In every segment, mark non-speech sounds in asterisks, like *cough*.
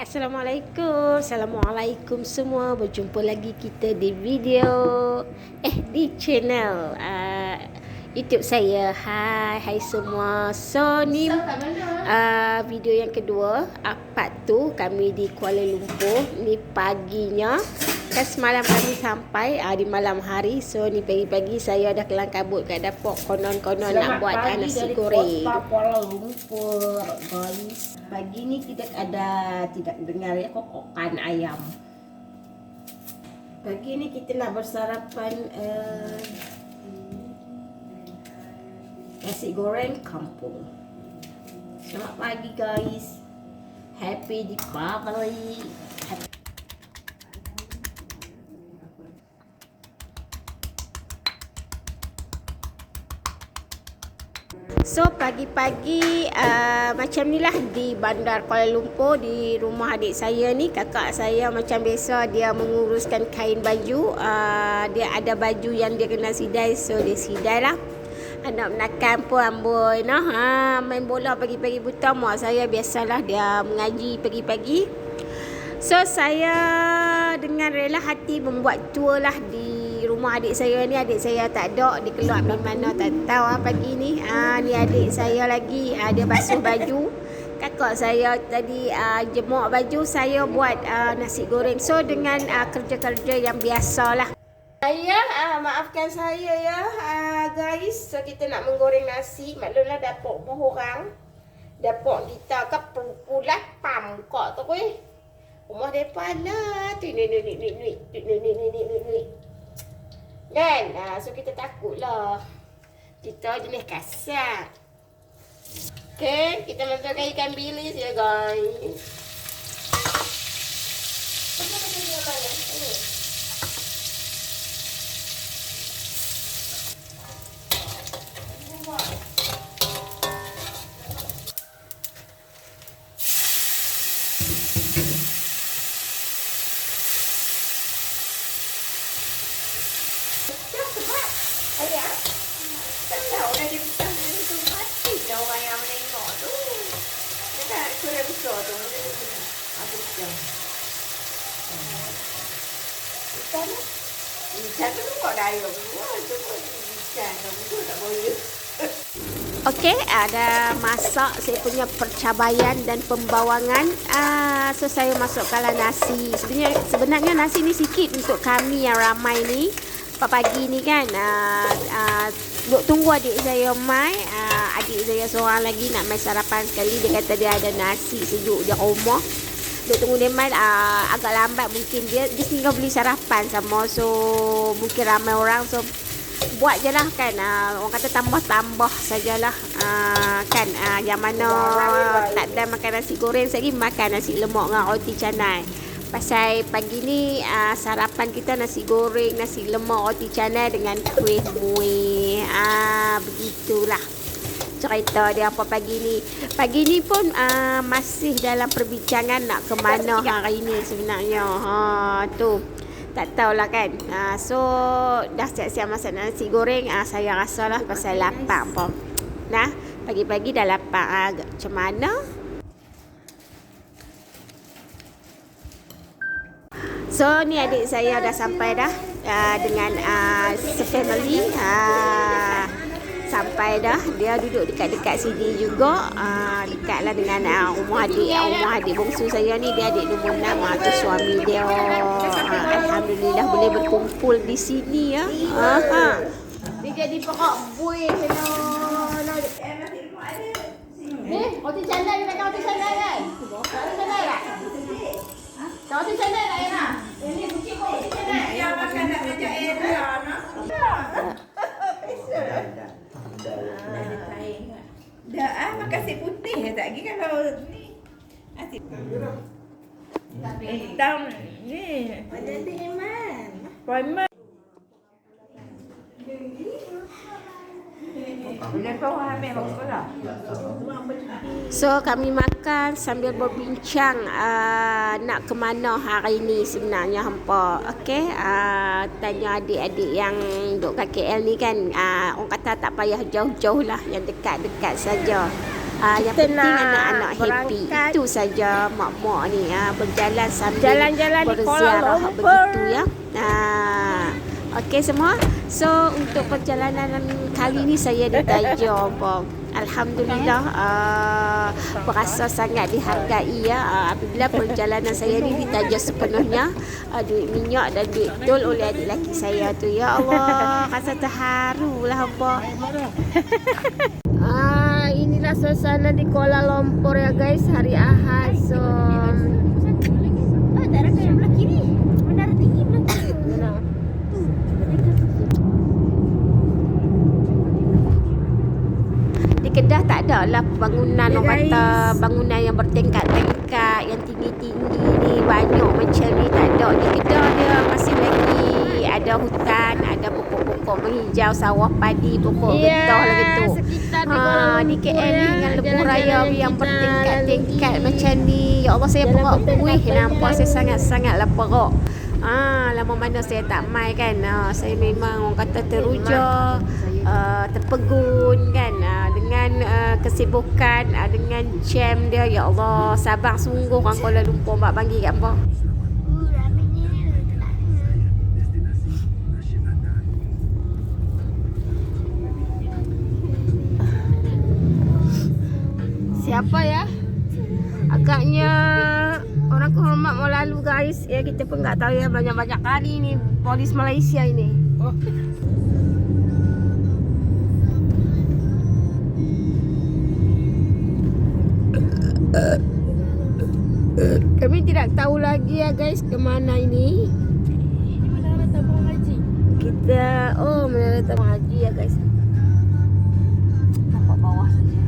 Assalamualaikum. Assalamualaikum semua. Berjumpa lagi kita di video Eh di channel uh, YouTube saya. Hai Hai semua. So ni uh, Video yang kedua uh, Part tu Kami di Kuala Lumpur. Ni paginya Kan semalam kami sampai uh, Di malam hari. So ni pagi-pagi Saya dah kelang kabut kat dapur. Konon-konon nak buat uh, nasi goreng. Kota Kuala Lumpur, guys. Pagi ni tidak ada tidak dengar ya kokokan ayam. Pagi ni kita nak bersarapan uh, nasi goreng kampung. Selamat pagi guys. Happy Deepavali. So pagi-pagi uh, macam ni lah di bandar Kuala Lumpur di rumah adik saya ni. Kakak saya macam biasa dia menguruskan kain baju. Uh, dia ada baju yang dia kena sidai so dia sidai lah. Anak menakan pun amboi nah ha, main bola pagi-pagi buta. Mak saya biasalah dia mengaji pagi-pagi. So saya dengan rela hati membuat tour lah di rumah adik saya ni adik saya tak ada dia keluar pergi mana tak tahu ah pagi ni. Ah ni adik saya lagi ah, dia basuh baju. Kakak saya tadi ah, jemur baju saya buat ah, nasi goreng. So dengan ah, kerja-kerja yang biasalah. Saya ah, maafkan saya ya ah, guys. So kita nak menggoreng nasi. Maklumlah dapur pun orang dapur kita ke pulat pam kok tu kuih rumah depan lah tu ni ni ni ni ni ni ni ni ni ni ni Kan? Ha, so kita takut lah. Kita jenis kasar. Okay, kita masukkan ikan bilis ya guys. Ayah, tak tahu dah dia besar macam tu. Mati dah orang yang menengok tu. Dia tak kurang besar tu. Aku besar. Ikan lah. Ikan tu kok dah air keluar. Tu pun ikan. Boleh. Okey, ada masak saya punya percabayan dan pembawangan. Ah, so saya masukkanlah nasi. Sebenarnya sebenarnya nasi ni sikit untuk kami yang ramai ni. Pagi ni kan ah, ah, tunggu adik saya mai. Ah, adik saya seorang lagi nak mai sarapan sekali. Dia kata dia ada nasi sejuk di rumah. Duk tunggu dia mai ah, agak lambat mungkin. Dia dia tinggal beli sarapan sama. So mungkin ramai orang. So buat je lah kan. Uh, orang kata tambah-tambah sajalah. Uh, kan? Uh, yang mana tak ada makan nasi goreng. Lagi makan nasi lemak dengan roti canai. Pasal pagi ni uh, sarapan kita nasi goreng nasi lemak roti canai dengan kuih muih. Uh, begitulah cerita dia apa pagi ni pagi ni pun uh, masih dalam perbincangan nak ke mana hari ni sebenarnya ha tu tak tahulah kan. Uh, so dah siap-siap masak nasi goreng. Uh, saya rasalah pasal lapar pun. Nah, pagi-pagi dah lapar. Uh, macam mana? So ni adik saya dah sampai dah uh, dengan uh, se-family uh, sampai dah dia duduk dekat-dekat sini juga uh, dekatlah dengan uh, rumah adik rumah adik bongsu saya ni dia adik nombor 6 uh, tu suami dia uh, alhamdulillah boleh berkumpul di sini ya uh, ha. dia jadi pokok buih hello Eh, roti roti kan? Roti tak? Roti tak? Ini roti. Ya makan nak nak. *laughs* Dah ah makan si putih tak lagi kalau ni. Asyik. Hitam ni. Ada di Iman. So kami makan sambil berbincang uh, nak ke mana hari ni sebenarnya hampa. Okey, uh, tanya adik-adik yang duk kat KL ni kan uh, orang kata tak payah jauh-jauh lah yang dekat-dekat saja. Ah, yang penting nak anak-anak happy. Itu saja mak-mak ni ah, berjalan sambil Jalan-jalan berziarah begitu ya. Ah, okey semua. So untuk perjalanan kali ni saya di Tajo. Alhamdulillah uh, berasa sangat dihargai ya uh, apabila perjalanan saya ni ditaja sepenuhnya uh, duit minyak dan duit tol oleh adik lelaki saya tu ya Allah rasa terharu lah apa Ah, inilah suasana di Kuala Lumpur ya guys hari Ahad. So, Ah, darah kayak belah kiri. Menara tinggi belah kiri. Mana? di Kedah tak ada lah bangunan Ya, orang kata bangunan yang bertingkat-tingkat yang tinggi-tinggi ni banyak macam ni tak ada. Di Kedah dia masih lagi ada hutan, ada pokok-pokok menghijau, sawah padi, pokok Ya, getah lah gitu. Ha, di KL ni ya. dengan lebuh raya Jalan-jalan yang bertingkat-tingkat macam ni. Ya Allah saya Jalan perak buih tak nampak saya sangat-sangatlah perak. Ah, lama mana saya tak mai kan. Ah, saya memang orang kata teruja, uh, terpegun kan uh, kesibukan, ah, dengan jam dia. Ya Allah, sabar sungguh orang Kuala Lumpur mak bagi kat apa. Siapa ya? Agaknya orang kehormat mau lalu guys. Ya kita pun nggak tahu ya banyak-banyak kali ni polis Malaysia ini. Kami tidak tahu lagi ya guys ke mana ini. Ini menara tabung haji. Kita oh menara tabung haji ya guys. Nampak bawah saja.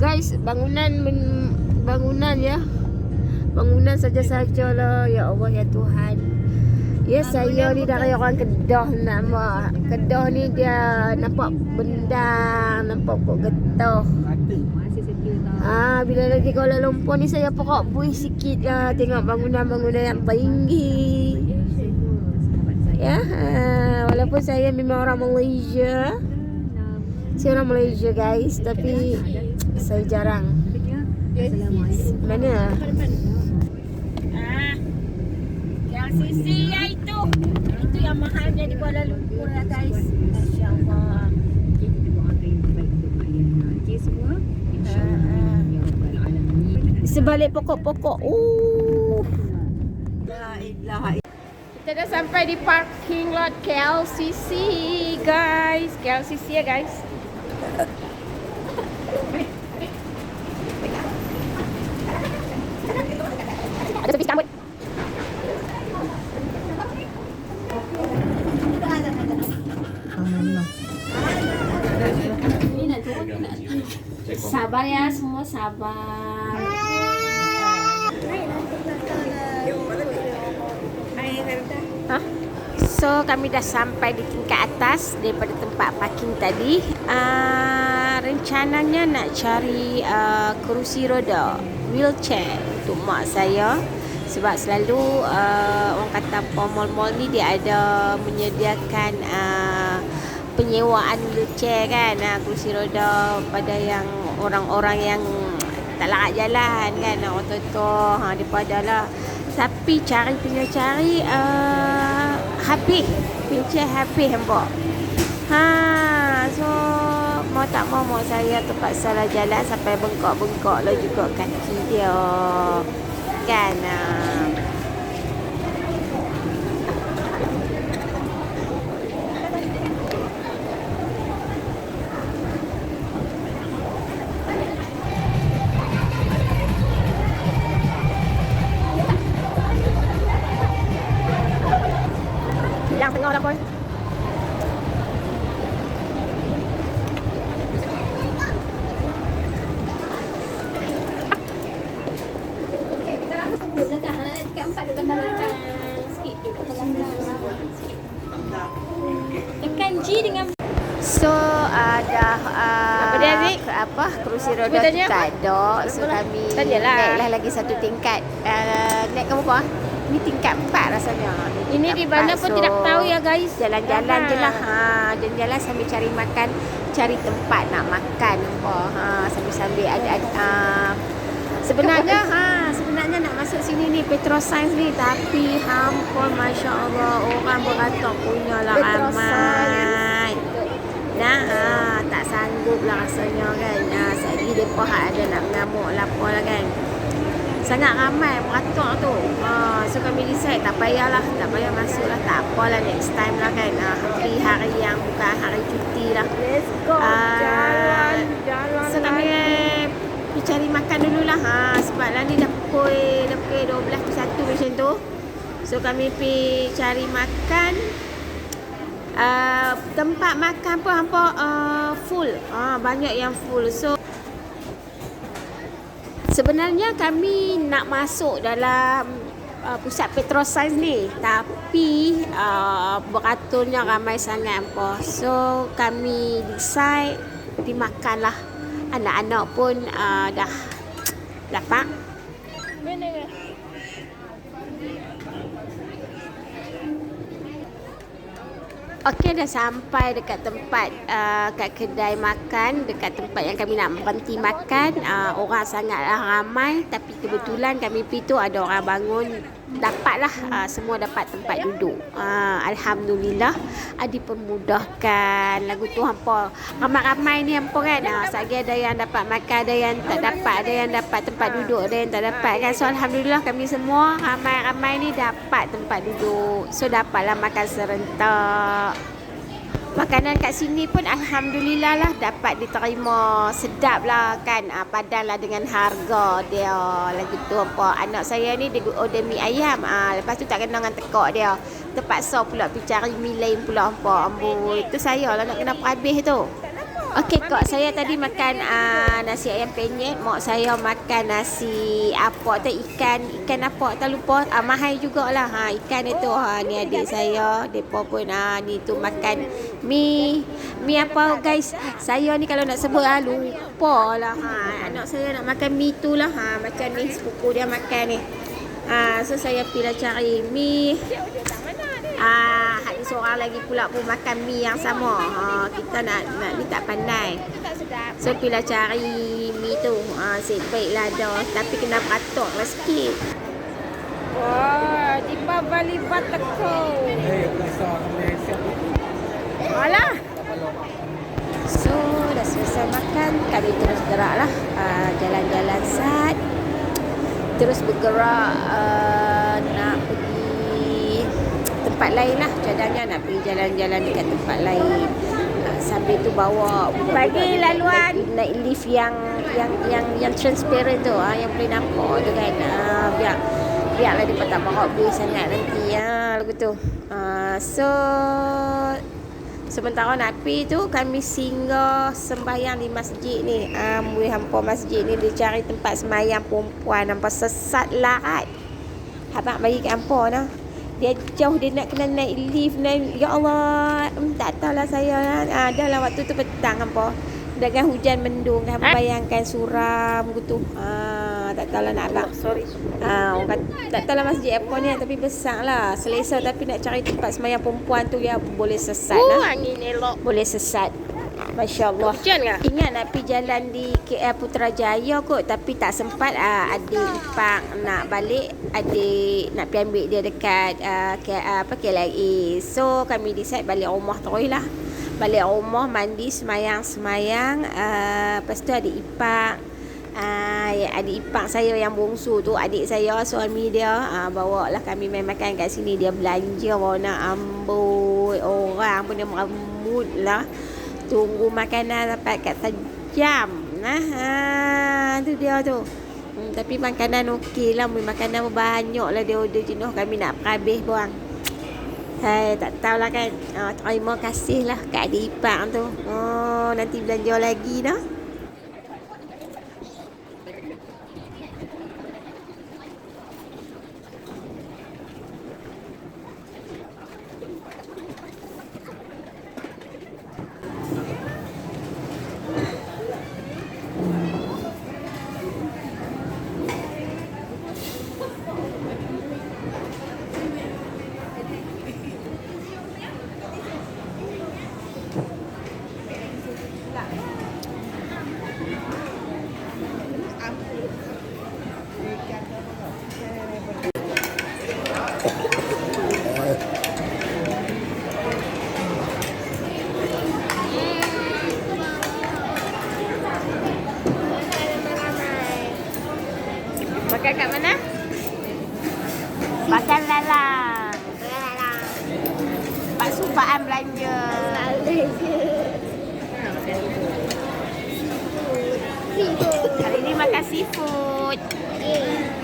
Guys, bangunan men- bangunan ya. Bangunan saja-sajalah ya Allah ya Tuhan. Ya saya ni dari orang Kedah nama. Kedah ni dia nampak benda, nampak pokok getah. Ah, bila lagi Kuala Lumpur ni saya pokok buih sikit lah tengok bangunan-bangunan yang tinggi. Ya, ah, walaupun saya memang orang Malaysia. Saya orang Malaysia guys, tapi saya jarang. Mana? Ah, LCC ya itu. Itu yang mahalnya di Kuala Lumpur ya guys. Masya Allah. Sebalik pokok-pokok. Uh. Kita dah sampai di parking lot KLCC guys. KLCC ya guys. Sabar ya semua sabar. Hah? So kami dah sampai di tingkat atas daripada tempat parking tadi. Uh, rencananya nak cari uh, kerusi roda wheelchair untuk mak saya sebab selalu uh, orang kata mall-mall ni dia ada menyediakan uh, penyewaan wheelchair kan. Uh, kerusi roda pada yang orang-orang yang tak larat jalan kan. Orang tua-tua ha daripada lah. Tapi cari punya cari uh, habis. Wheelchair habis nampak ha so mau tak mau mak saya terpaksa lah jalan sampai bengkok-bengkok lah juga kaki dia. Kan uh. Kerusi roda tu tanya. tak ada So kami Tanyalah. naiklah lagi satu tingkat uh, Naik ke berapa? Ni tingkat empat rasanya. Ni Ini di mana pun So, tidak tahu ya guys. Jalan-jalan je lah. Ha, jalan-jalan sambil cari makan, cari tempat nak makan. Apa. Ha, sambil-sambil ada, ada uh, sebenarnya ha, sebenarnya nak masuk sini ni Petroscience ni tapi hampir masya-Allah orang beratok punya lah ramai. Nah, ha, tak sanggup lah rasanya kan. Ha, sekali depa hak ada nak mengamuk lah apa lah kan. Sangat ramai beratok tu. Ha, so kami decide tak payahlah, tak payah masuk lah. Tak apalah next time lah kan. Ha, hari-hari yang bukan hari cuti lah. Let's go. Ah, jalan, jalan. So kami pergi cari makan dulu lah. Ha, sebab lah ni dah pukul, dah pukul 12 ke 1 macam tu. So kami pergi cari makan. Uh, tempat makan pun hampa uh, full. Ah, banyak yang full. So Sebenarnya kami nak masuk dalam uh, pusat Petroscience ni tapi uh, beraturnya ramai sangat apa. So kami decide dimakanlah. Anak-anak pun uh, dah *tsk* dapat. Mana? Okey dah sampai dekat tempat uh, kat kedai makan dekat tempat yang kami nak berhenti makan. Uh, orang sangatlah ramai tapi kebetulan kami pergi tu ada orang bangun. Dapatlah uh, semua dapat tempat duduk. Uh, alhamdulillah uh, dipermudahkan lagu tu hampa ramai-ramai ni hampa kan. Uh, sagi ada yang dapat makan ada yang tak dapat ada yang dapat tempat duduk ada yang tak dapat kan. So alhamdulillah kami semua ramai-ramai ni dapat tempat duduk. So dapatlah makan serentak Makanan kat sini pun Alhamdulillah lah dapat diterima. Sedap lah kan? Ah, padan lah dengan harga dia. Lagi tu apa? Anak saya ni dia order mi ayam. Ah, lepas tu tak kena dengan tekak dia. Terpaksa pula pergi cari mi lain pula apa amboi. Itu saya lah nak kena perhabis tu Okey kak saya tadi makan uh, nasi ayam penyet. Mak saya makan nasi apa tu ikan ikan apa tak lupa. Uh, mahal jugalah. Ha ikan itu ha ni adik saya depa pun ah ni tu makan mi mi apa guys? Saya ni kalau nak sebut ah lupa lah ha anak saya nak makan mi tu lah. Ha macam ni sepupu dia makan ni. Ah so saya pergi lah cari mi Ah, hari seorang lagi pula pun makan mi yang sama. Ha, kita nak nak ni tak pandai. So pilih cari mi tu. Ha, set baiklah dah. Tapi kena patok lah sikit. Wah, di Bali Batako. Alah. So dah selesai makan. Kami terus gerak lah. Ah, jalan-jalan sat. Terus bergerak uh, nak tempat lain lah. Cadangnya nak pergi jalan-jalan dekat tempat lain. Ah, sambil tu bawa Bagi laluan. naik, naik lift yang yang yang yang transparent tu. Ah yang boleh nampak tu kan. Ah biar biarlah dia tak bawa beli sangat nanti. Ya lagu tu. Ah so sementara nak pergi tu kami singgah sembahyang di masjid ni. Amboi hampa masjid ni dia cari tempat sembahyang perempuan. Nampak sesat lahat abang bagi kat hampa nah dia jauh dia nak kena naik lift naik ya Allah tak tahulah saya ah dah lah waktu tu petang hampa dengan hujan mendung kan bayangkan suram gitu ah tak tahulah nak abang Sorry. Ah, orang kata, tak tahulah masjid apa ni tapi besar lah. Selesa tapi nak cari tempat sembahyang perempuan tu ya boleh sesat Oh, lah. angin elok. Boleh sesat. Masya Allah. Hujan ke? Ingat nak pergi jalan di KL Putrajaya kot tapi tak sempat ah, adik ipang nak balik adik nak pergi ambil dia dekat ah, KL, apa KLIA. So kami decide balik rumah terus lah. Balik rumah mandi semayang-semayang uh, lepas tu adik ipang Ah, uh, adik ipar saya yang bongsu tu adik saya suami dia uh, bawa lah kami main makan kat sini dia belanja warna amboi orang pun dia meramut lah tunggu makanan dapat kat sejam nah ha, tu dia tu hmm, tapi makanan okey lah makanan banyak lah dia order jenuh kami nak habis buang Hai, tak tahulah kan. Uh, terima kasih lah kat adik ipar tu. Oh, nanti belanja lagi dah. Pak Supaan belanja. Hari ni makan seafood.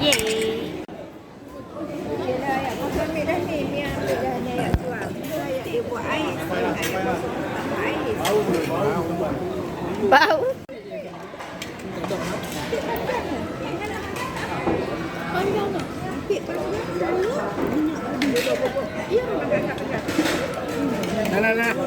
Yeay. Bau. Nah, nah, nah.